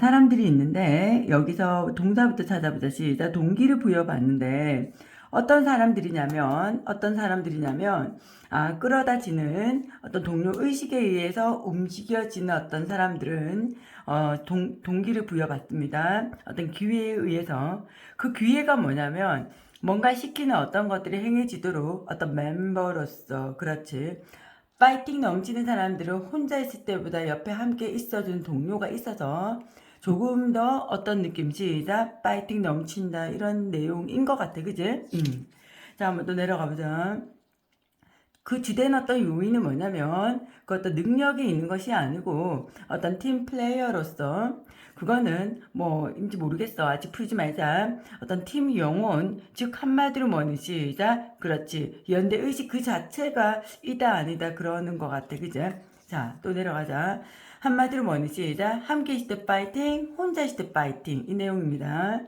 사람들이 있는데 여기서 동사부터 찾아보자 시작 동기를 부여받는데 어떤 사람들이냐면 어떤 사람들이냐면 아 끌어다지는 어떤 동료 의식에 의해서 움직여지는 어떤 사람들은 어, 동, 동기를 부여받습니다. 어떤 기회에 의해서 그 기회가 뭐냐면 뭔가 시키는 어떤 것들이 행해지도록 어떤 멤버로서 그렇지 파이팅 넘치는 사람들은 혼자 있을 때보다 옆에 함께 있어준 동료가 있어서 조금 더 어떤 느낌 시작 파이팅 넘친다 이런 내용인 것 같아. 그지? 음. 자 한번 또 내려가 보자. 그 주된 어떤 요인은 뭐냐면 그 어떤 능력이 있는 것이 아니고 어떤 팀 플레이어로서 그거는 뭐인지 모르겠어. 아직 풀지 말자. 어떤 팀 영혼 즉 한마디로 뭐는 시작 그렇지. 연대 의식 그 자체가 이다 아니다 그러는 것 같아. 그제 자 또 내려가자 한마디로 뭐는 시작 함께 있을 때 파이팅 혼자 있을 때 파이팅 이 내용입니다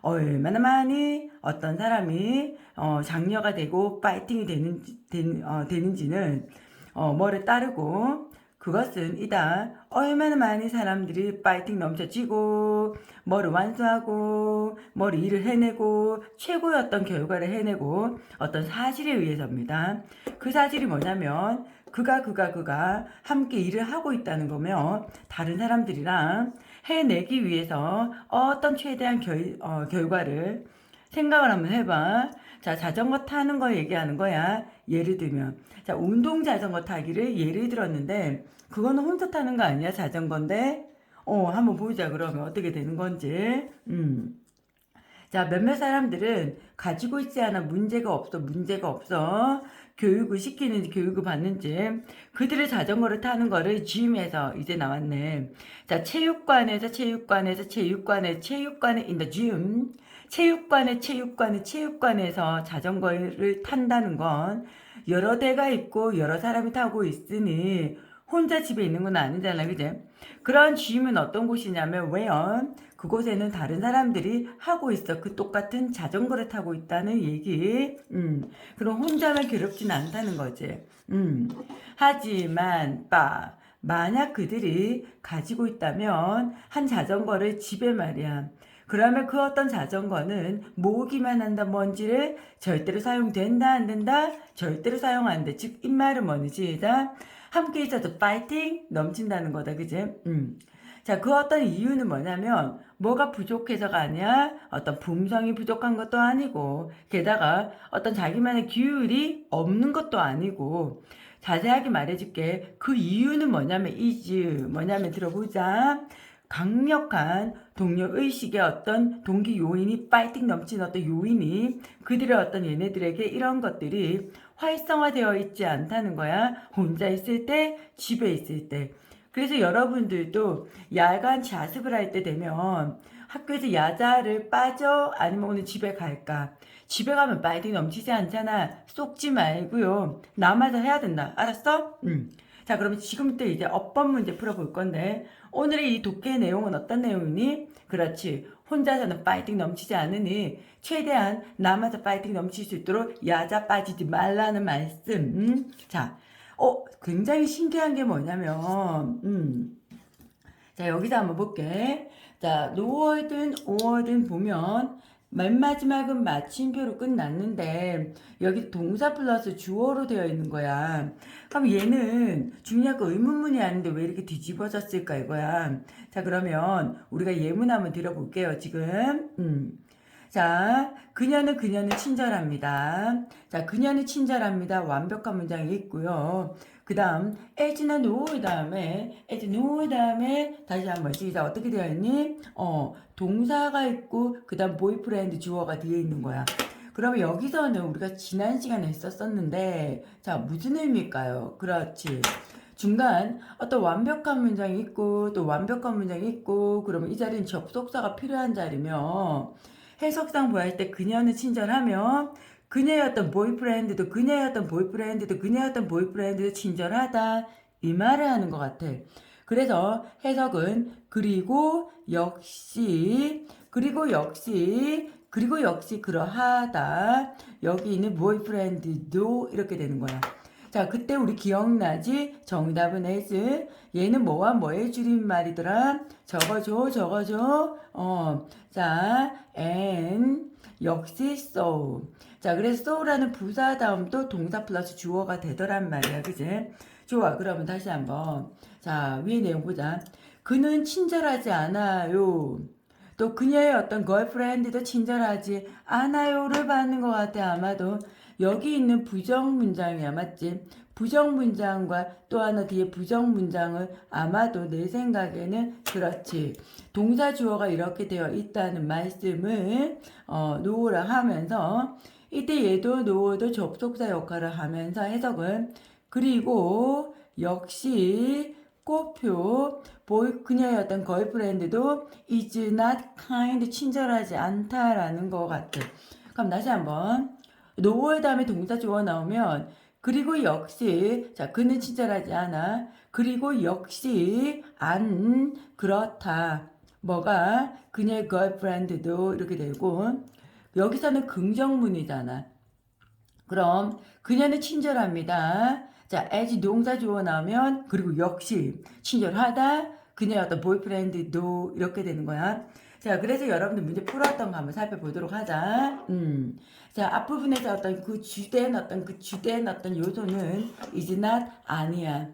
얼마나 많이 어떤 사람이 어, 장녀가 되고 파이팅이 되는지, 된, 어, 되는지는 어, 뭐를 따르고 그것은 이다 얼마나 많이 사람들이 파이팅 넘쳐지고 뭐를 완수하고 뭐를 일을 해내고 최고의 어떤 결과를 해내고 어떤 사실에 의해서입니다. 그 사실이 뭐냐면 그가 그가 그가 함께 일을 하고 있다는 거며 다른 사람들이랑 해내기 위해서 어떤 최대한 결, 어, 결과를 생각을 한번 해봐. 자, 자전거 타는 거 얘기하는 거야. 예를 들면. 자, 운동 자전거 타기를 예를 들었는데, 그거는 혼자 타는 거 아니야? 자전거인데? 어, 한번 보자. 그러면 어떻게 되는 건지. 음. 자, 몇몇 사람들은 가지고 있지 않아 문제가 없어, 문제가 없어. 교육을 시키는지 교육을 받는지 그들의 자전거를 타는 거를 gym에서 이제 나왔네. 자, 체육관에서 체육관에서 체육관에 체육관에 in the gym 체육관에 체육관에 체육관에서 자전거를 탄다는 건 여러 대가 있고 여러 사람이 타고 있으니 혼자 집에 있는 건 아니잖아, 그제? 그런 gym은 어떤 곳이냐면 왜요? 그곳에는 다른 사람들이 하고 있어. 그 똑같은 자전거를 타고 있다는 얘기. 음. 그럼 혼자만 괴롭진 않다는 거지. 음. 하지만, 빠. 만약 그들이 가지고 있다면, 한 자전거를 집에 말이야. 그러면 그 어떤 자전거는 모으기만 한다 뭔지를 절대로 사용된다 안 된다 절대로 사용 안 돼. 즉 입말은 뭐지다 함께 있어도 파이팅 넘친다는 거다 그지? 음. 자, 그 어떤 이유는 뭐냐면, 뭐가 부족해서가 아니야, 어떤 품성이 부족한 것도 아니고, 게다가 어떤 자기만의 기율이 없는 것도 아니고, 자세하게 말해줄게. 그 이유는 뭐냐면, 이즈, 뭐냐면 들어보자. 강력한 동료 의식의 어떤 동기 요인이 파이팅 넘치는 어떤 요인이 그들의 어떤 얘네들에게 이런 것들이 활성화되어 있지 않다는 거야. 혼자 있을 때, 집에 있을 때. 그래서 여러분들도 야간 자습을 할 때 되면 학교에서 야자를 빠져 아니면 오늘 집에 갈까? 집에 가면 파이팅 넘치지 않잖아. 쏙지 말고요. 남아서 해야 된다. 알았어? 응. 자, 그러면 지금부터 이제 어법 문제 풀어볼 건데 오늘의 이 독해 내용은 어떤 내용이니? 그렇지. 혼자서는 파이팅 넘치지 않으니 최대한 남아서 파이팅 넘칠 수 있도록 야자 빠지지 말라는 말씀. 음? 자, 어, 굉장히 신기한 게 뭐냐면, 음. 자, 여기서 한번 볼게. 자, 노월든, 오월든 보면, 맨 마지막은 마침표로 끝났는데, 여기 동사 플러스 주어로 되어 있는 거야. 그럼 얘는 중요한 거 의문문이 아닌데 왜 이렇게 뒤집어졌을까 이거야. 자, 그러면 우리가 예문 한번 들어볼게요, 지금. 음. 자, 그녀는 그녀는 친절합니다. 자, 그녀는 친절합니다. 완벽한 문장이 있고요. 그 다음, as나 no 다음에, as no 다음에, 다시 한번 시작. 어떻게 되어 있니? 어, 동사가 있고, 그 다음 보이프렌드 주어가 뒤에 있는 거야. 그러면 여기서는 우리가 지난 시간에 했었었는데, 자, 무슨 의미일까요? 그렇지. 중간 어떤 완벽한 문장이 있고, 또 완벽한 문장이 있고, 그러면 이 자리는 접속사가 필요한 자리며, 해석상 보할 때 그녀는 친절하며 그녀의 어떤 보이프렌드도 그녀의 어떤 보이프렌드도 그녀의 어떤 보이프렌드도 친절하다 이 말을 하는 것 같아. 그래서 해석은 그리고 역시 그리고 역시 그리고 역시 그러하다 여기 있는 보이프렌드도 이렇게 되는 거야. 자, 그때 우리 기억나지? 정답은 S. 얘는 뭐와 뭐의 줄임말이더라? 적어줘, 적어줘. 어, 자, and 역시 so. 자, 그래서 so라는 부사 다음도 동사 플러스 주어가 되더란 말이야, 그지? 좋아, 그러면 다시 한번. 자, 위에 내용 보자. 그는 친절하지 않아요. 또 그녀의 어떤 걸프렌드도 친절하지 않아요를 받는 것 같아 아마도 여기 있는 부정 문장이야 맞지? 부정 문장과 또 하나 뒤에 부정 문장을 아마도 내 생각에는 그렇지 동사 주어가 이렇게 되어 있다는 말씀을 어, 놓으라 하면서 이때 얘도 놓어도 접속사 역할을 하면서 해석을 그리고 역시 꽃표 보이 그녀의 어떤 걸프렌드도 is not kind 친절하지 않다라는 것 같아. 그럼 다시 한번 노의 다음에 동사 주어 나오면 그리고 역시 자 그는 친절하지 않아 그리고 역시 안 그렇다 뭐가 그녀의 걸프렌드도 이렇게 되고 여기서는 긍정문이잖아. 그럼 그녀는 친절합니다. 자, as 동사 주어 나오면 그리고 역시 친절하다. 그녀의 어떤 보이프렌드도 이렇게 되는 거야. 자, 그래서 여러분들 문제 풀었던 거 한번 살펴보도록 하자. 음. 자, 앞부분에서 어떤 그 주된 어떤 그 주된 어떤 요소는 is not 아니야.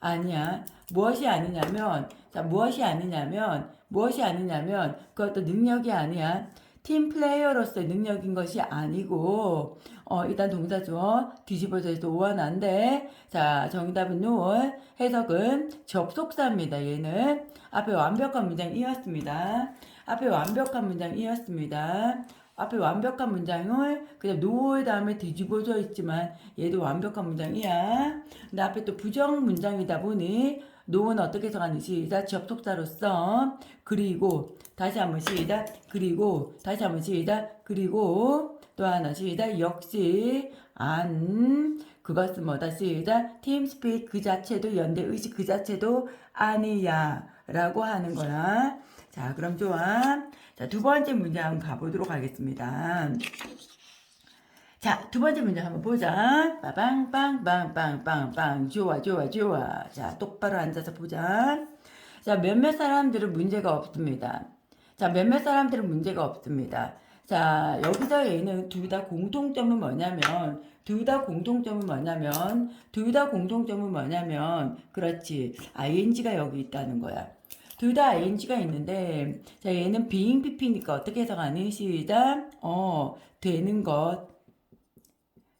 아니야. 무엇이 아니냐면, 자, 무엇이 아니냐면, 무엇이 아니냐면, 그 어떤 능력이 아니야. 팀 플레이어로서의 능력인 것이 아니고, 어, 일단 동사 주어 뒤집어져 있어 오원한데, 자, 정답은 no, 해석은 접속사입니다. 얘는 앞에 완벽한 문장 이었습니다. 앞에 완벽한 문장이었습니다. 앞에 완벽한 문장을 그냥 노의 다음에 뒤집어져 있지만 얘도 완벽한 문장이야. 근데 앞에 또 부정 문장이다 보니 노는 어떻게 해석하는 시작 접속사로서 그리고 다시 한번 시작 그리고 다시 한번 시작 그리고 또 하나 시작 역시 안 그것은 뭐다 시작 팀 스피릿 그 자체도 연대 의식 그 자체도 아니야 라고 하는 거야 자 그럼 좋아 자두 번째 문제 한번 가보도록 하겠습니다 자, 두 번째 문제 한번 보자. 빠방빵빵빵빵빵. 좋아, 좋아, 좋아. 자, 똑바로 앉아서 보자. 자, 몇몇 사람들은 문제가 없습니다. 자, 몇몇 사람들은 문제가 없습니다. 자, 여기서 얘는 둘 다 공통점은 뭐냐면, 둘 다 공통점은 뭐냐면, 둘 다 공통점은 뭐냐면, 그렇지. ing가 여기 있다는 거야. 둘 다 ing가 있는데, 자, 얘는 being pp니까 어떻게 해석하니? 시작. 어, 되는 것.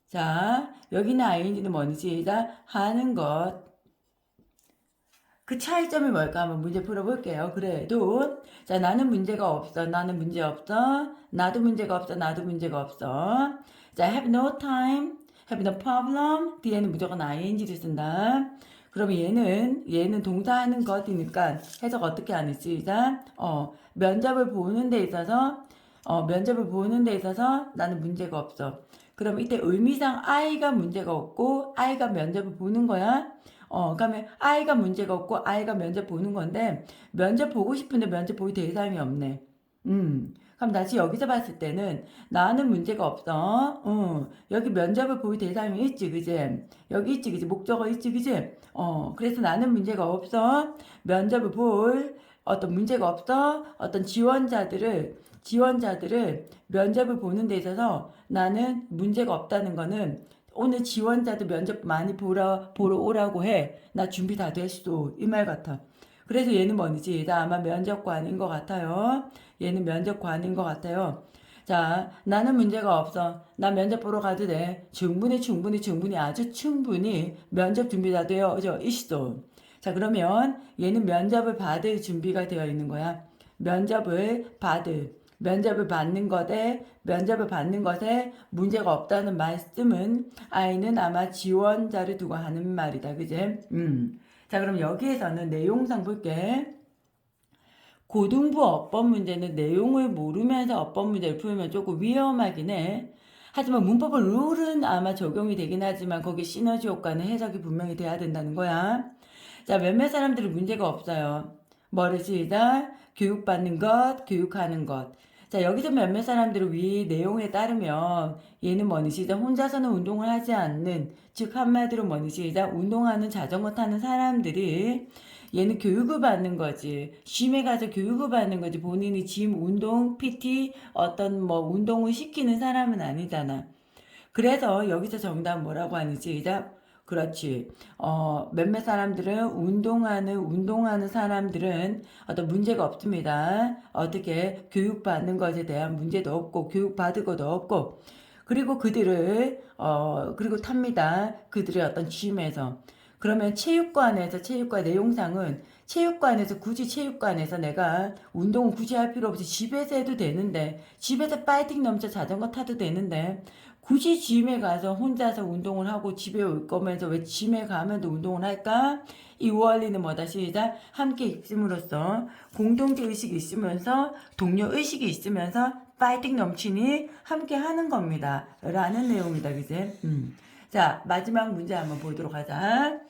자, 여기는 ing는 뭔지, 다 하는 것. 그 차이점이 뭘까 한번 문제 풀어볼게요. 그래도 자 나는 문제가 없어. 나는 문제 없어. 나도 문제가 없어. 나도 문제가 없어. 자 have no time, have no problem. 뒤에는 무조건 ing를 쓴다. 그러면 얘는 얘는 동사하는 것이니까 해석 어떻게 하는 시작. 어 면접을 보는 데 있어서 어 면접을 보는 데 있어서 나는 문제가 없어. 그럼 이때 의미상 I가 문제가 없고 I가 면접을 보는 거야. 어, 그러면 아이가 문제가 없고 아이가 면접 보는 건데 면접 보고 싶은데 면접 볼 대상이 없네. 음. 그럼 다시 여기서 봤을 때는 나는 문제가 없어. 어, 여기 면접을 볼 대상이 있지, 그지? 여기 있지, 그지? 목적어 있지, 그지? 어, 그래서 나는 문제가 없어. 면접을 볼 어떤 문제가 없어. 어떤 지원자들을 지원자들을 면접을 보는 데 있어서 나는 문제가 없다는 거는 오늘 지원자들 면접 많이 보러, 보러 오라고 해. 나 준비 다 됐어. 이 말 같아. 그래서 얘는 뭐지? 나 아마 면접관인 것 같아요. 얘는 면접관인 것 같아요. 자, 나는 문제가 없어. 나 면접 보러 가도 돼. 충분히, 충분히, 충분히, 아주 충분히 면접 준비 다 되어져 있어. 자, 그러면 얘는 면접을 받을 준비가 되어 있는 거야. 면접을 받을. 면접을 받는 것에 면접을 받는 것에 문제가 없다는 말씀은 아이는 아마 지원자를 두고 하는 말이다. 그제? 음. 자, 그럼 여기에서는 내용상 볼게. 고등부 어법 문제는 내용을 모르면서 어법 문제를 풀면 조금 위험하긴 해. 하지만 문법은 룰은 아마 적용이 되긴 하지만 거기 시너지 효과는 해석이 분명히 돼야 된다는 거야. 자, 몇몇 사람들은 문제가 없어요. 시작? 교육받는 것, 교육하는 것. 자, 여기서 몇몇 사람들은 위 내용에 따르면 얘는 시작 혼자서는 운동을 하지 않는 즉 한마디로 시작 운동하는 자전거 타는 사람들이 얘는 교육을 받는 거지. 짐에 가서 교육을 받는 거지. 본인이 짐 운동 PT 어떤 뭐 운동을 시키는 사람은 아니잖아. 그래서 여기서 정답 뭐라고 하는지 시작 그렇지. 어, 몇몇 사람들은 운동하는, 운동하는 사람들은 어떤 문제가 없습니다. 어떻게 교육받는 것에 대한 문제도 없고, 교육받을 것도 없고, 그리고 그들을, 어, 그리고 탑니다. 그들의 어떤 짐에서. 그러면 체육관에서, 체육관 내용상은 체육관에서 굳이 체육관에서 내가 운동을 굳이 할 필요 없이 집에서 해도 되는데, 집에서 파이팅 넘쳐 자전거 타도 되는데, 굳이 짐에 가서 혼자서 운동을 하고 집에 올 거면서 왜 짐에 가면도 운동을 할까? 이 원리는 뭐다 시작 함께 있음으로써 공동체 의식이 있으면서 동료 의식이 있으면서 파이팅 넘치니 함께 하는 겁니다. 라는 내용이다 그지? 음. 자 마지막 문제 한번 보도록 하자.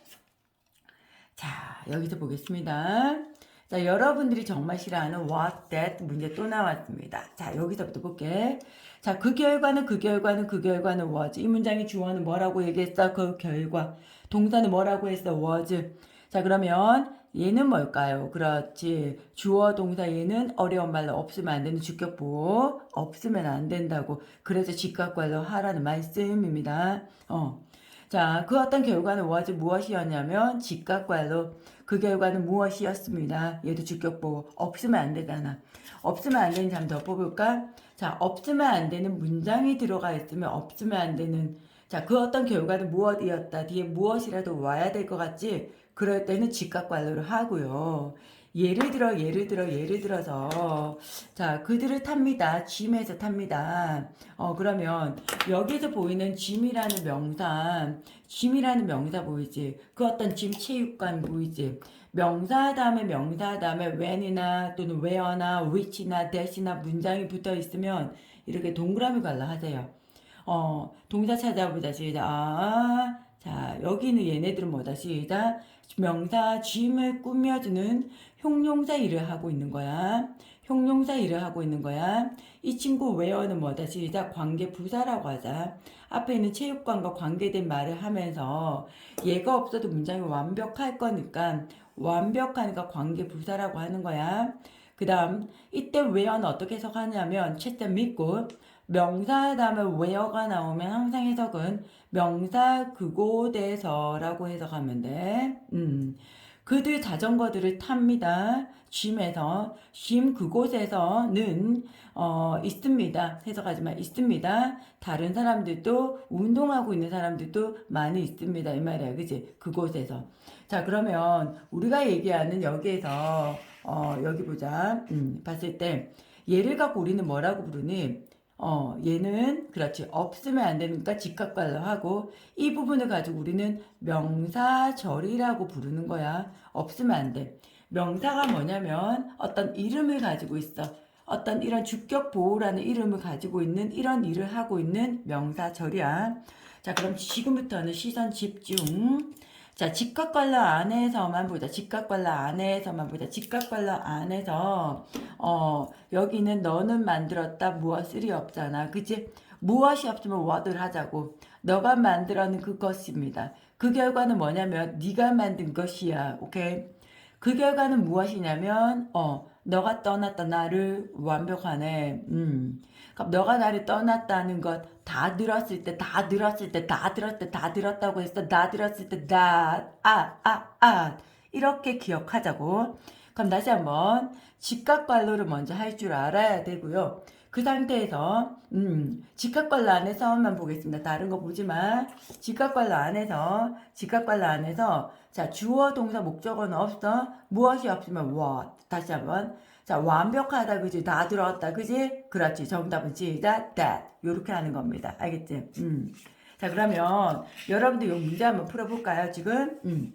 자 여기서 보겠습니다. 자 여러분들이 정말 싫어하는 what that 문제 또 나왔습니다. 자 여기서부터 볼게. 자, 그 결과는 그 결과는 그 결과는 was. 이 문장의 주어는 뭐라고 얘기했어? 그 결과. 동사는 뭐라고 했어? was. 자, 그러면 얘는 뭘까요? 그렇지. 주어 동사 얘는 어려운 말로 없으면 안 되는 주격보. 없으면 안 된다고. 그래서 직각관로 하라는 말씀입니다. 어. 자, 그 어떤 결과는 무엇이었냐면 직각관로 그 결과는 무엇이었습니다. 얘도 주격보. 없으면 안 되잖아. 없으면 안 되는 잠더 뽑을까? 자, 없으면 안 되는 문장이 들어가 있으면 없으면 안 되는 자, 그 어떤 결과는 무엇이었다. 뒤에 무엇이라도 와야 될 것 같지? 그럴 때는 직각관로를 하고요. 예를 들어, 예를 들어, 예를 들어서, 자, 그들을 탑니다. 짐에서 탑니다. 어, 그러면, 여기서 보이는 짐이라는 명사, 짐이라는 명사 보이지? 그 어떤 짐 체육관 보이지? 명사 다음에 명사 다음에 when이나 또는 where나 which나 that이나 문장이 붙어 있으면 이렇게 동그라미 갈라 하세요. 어, 동사 찾아보자. 시작. 아, 자, 여기는 얘네들은 뭐다. 시작. 명사 짐을 꾸며주는 형용사 일을 하고 있는 거야. 형용사 일을 하고 있는 거야. 이 친구 where는 뭐다. 시작. 관계 부사라고 하자. 앞에 있는 체육관과 관계된 말을 하면서 얘가 없어도 문장이 완벽할 거니까 완벽하니까 관계 부사라고 하는 거야. 그 다음 이때 where는 어떻게 해석하냐면 채점 믿고 명사 다음에 where가 나오면 항상 해석은 명사 그곳에서라고 해석하면 돼. 음. 그들 자전거들을 탑니다. 짐에서 짐 그곳에서는 어, 있습니다. 해석하지만 있습니다. 다른 사람들도 운동하고 있는 사람들도 많이 있습니다. 이 말이야, 그지? 그곳에서. 자, 그러면 우리가 얘기하는 여기에서 어, 여기 보자. 음, 봤을 때 얘를 갖고 우리는 뭐라고 부르니? 어, 얘는 그렇지 없으면 안 되니까 직각관로 하고 이 부분을 가지고 우리는 명사절이라고 부르는 거야. 없으면 안 돼. 명사가 뭐냐면 어떤 이름을 가지고 있어. 어떤 이런 주격 보호라는 이름을 가지고 있는 이런 일을 하고 있는 명사절이야. 자, 그럼 지금부터는 시선 집중. 자, 직각관로 안에서만 보자. 직각관로 안에서만 보자. 직각관로 안에서 어, 여기는 너는 만들었다 무엇을이 없잖아. 그치? 무엇이 없으면 what을 하자고. 너가 만들어낸 그것입니다. 그 결과는 뭐냐면 네가 만든 것이야. 오케이? 그 결과는 무엇이냐면 어, 너가 떠났다 나를 완벽하네. 음. 그럼 너가 나를 떠났다는 것 다 들었을 때, 다 들었을 때, 다 들었을 때, 다 들었다고 했어. 다 들었을 때, 다, 아, 아, 아. 이렇게 기억하자고. 그럼 다시 한번 직각관로를 먼저 할 줄 알아야 되고요. 그 상태에서 음, 직각관로 안에서만 보겠습니다. 다른 거 보지 마. 직각관로 안에서 직각관로 안에서 자 주어 동사 목적어는 없어. 무엇이 없으면 what. 다시 한번 자 완벽하다 그지 다 들었다 그지 그렇지 정답은 시작 that 요렇게 하는 겁니다. 알겠지? 음. 자 그러면 여러분들 이 문제 한번 풀어볼까요? 지금 음.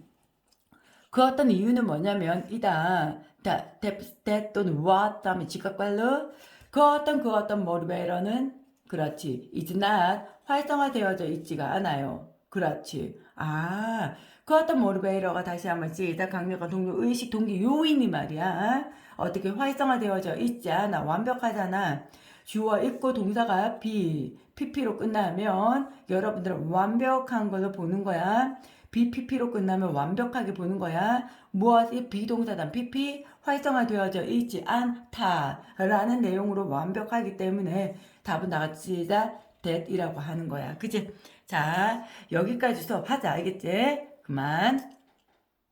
그 어떤 이유는 뭐냐면 이다 that, that, that 또는 what 다음에 직각관로 그 어떤 그 어떤 모르베러는 그렇지 is not 활성화되어져 있지가 않아요. 그렇지. 아, 그 어떤 모르베이러가 다시 한번 시작 강력한 동료 의식 동기 요인이 말이야. 어떻게 활성화되어져 있지 않아. 완벽하잖아. 주어 있고 동사가 be, pp로 끝나면 여러분들은 완벽한 걸로 보는 거야. BPP로 끝나면 완벽하게 보는 거야. 무엇이 비동사단 PP 활성화되어져 있지 않다라는 내용으로 완벽하기 때문에 답은 다 같이 시작 that이라고 하는 거야. 그치? 자, 여기까지 수업하자. 알겠지? 그만.